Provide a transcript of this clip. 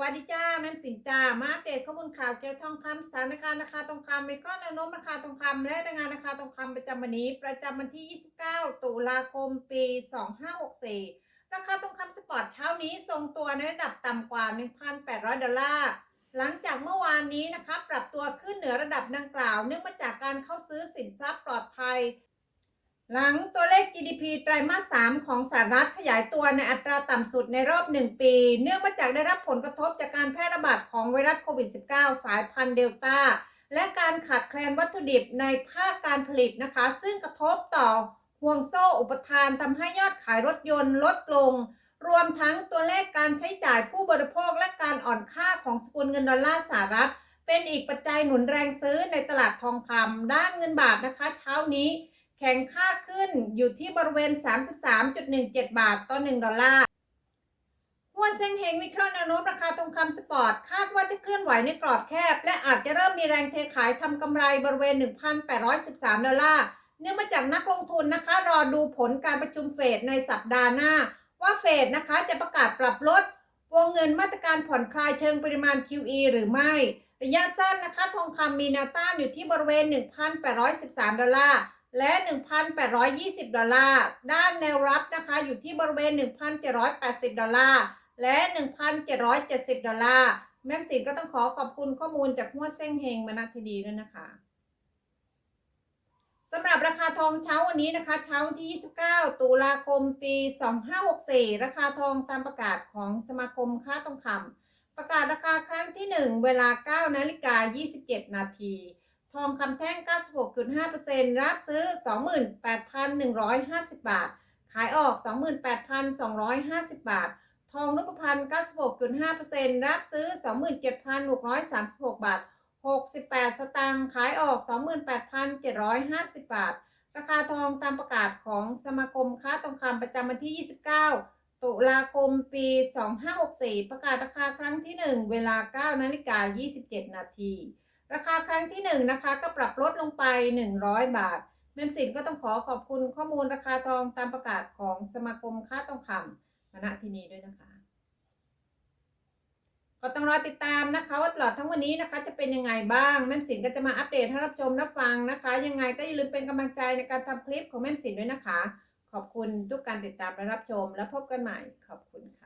วัสดีจ้าแม่สินจ้ามาอัปเดตข้อมูลข่าวเกี่ยวกับทองคำสถานการณ์ราคาทองคำเมกอนแนวโน้มราคาทองคำและรายงานราคาทองคำประจำวันนี้ ประจำวันที่ 29 ตุลาคม ปี 2564 ราคาทองคำสปอร์ตเช้านี้ทรงตัวในระดับต่ำกว่า 1,800 ดอลลาร์หลังจากเมื่อวานนี้นะคะปรับตัวขึ้นเหนือระดับดังกล่าว เนื่องมาจากการเข้าซื้อสินทรัพย์ปลอดภัย หลังตัวเลข GDP ไตรมาส 3 ของสหรัฐขยายตัวในอัตราต่ำสุดในรอบ 1 ปี เนื่องมาจากได้รับผลกระทบจากการแพร่ระบาดของไวรัสโควิด -19 สายพันธุ์เดลต้า และการขาดแคลนวัตถุดิบในภาคการผลิตนะคะ ซึ่งกระทบต่อห่วงโซ่อุปทานทำให้ยอดขายรถยนต์ลดลง รวมทั้งตัวเลขการใช้จ่ายผู้บริโภคและการอ่อนค่าของสกุลเงินดอลลาร์สหรัฐ เป็นอีกปัจจัยหนุนแรงซื้อในตลาดทองคำด้านเงินบาทนะคะ เช้านี้ แข็งค่าขึ้นอยู่ที่บริเวณ 33.17 บาทต่อ 1 ดอลลาร์หัวเซ็งเฮงวิเคราะห์แนวโน้มราคาทองคำสปอร์ต คาดว่าจะเคลื่อนไหวในกรอบแคบ และอาจจะเริ่มมีแรงเทขายทำกำไรบริเวณ 1,813 ดอลลาร์ เนื่องมาจากนักลงทุนนะคะ รอดูผลการประชุมเฟดในสัปดาห์หน้า ว่าเฟดนะคะจะประกาศปรับลดวงเงินมาตรการผ่อนคลายเชิงปริมาณ QE หรือไม่ ระยะสั้นนะคะ ทองคำมีแนวต้านอยู่ที่บริเวณ 1,813 ดอลลาร์ และ 1,820 ดอลลาร์ ด้านแนวรับนะคะอยู่ที่บริเวณ 1,780 ดอลลาร์ และ 1,770 ดอลลาร์ แม่สินก็ต้องขอขอบคุณข้อมูลจากหัวเส้งเฮงมานาทีดีด้วยนะคะสำหรับราคาทองเช้าวันนี้นะคะ เช้าวันที่ 29 ตุลาคม ปี 2564 ราคาทองตามประกาศของสมาคมค้าทองคำประกาศราคาครั้งที่ 1 เวลา 9 นาฬิกา 27 นาที ทองคำแท่ง 96.5%รับซื้อ 28,150 บาท ขายออก 28,250 บาท ทองรูปพรรณ96.5%รับซื้อ 27,636 บาท 68 สตางค์ขายออก 28,750 บาท ราคาทองตามประกาศของสมาคมค้าทองคำประจำวันที่ 29 ตุลาคมปี 2564 ประกาศราคาครั้งที่ 1 เวลา 9 นาฬิกา 27 นาที ราคาครั้งที่1นะคะก็ปรับลดลงไป 100 บาทแม่มสินก็ต้องขอขอบคุณข้อมูลราคาทองตามประกาศของสมาคมค้าทองคำมาณที่นี้ด้วยนะคะ ก็ต้องรอติดตามนะคะ ว่าตลอดทั้งวันนี้นะคะ จะเป็นยังไงบ้างแม่มสินก็จะมาอัปเดตให้รับชมรับฟังนะคะ ยังไงก็อย่าลืมเป็นกำลังใจในการทำคลิปของแม่มสินด้วยนะคะ ขอบคุณทุกการติดตามและรับชม แล้วพบกันใหม่ขอบคุณค่ะ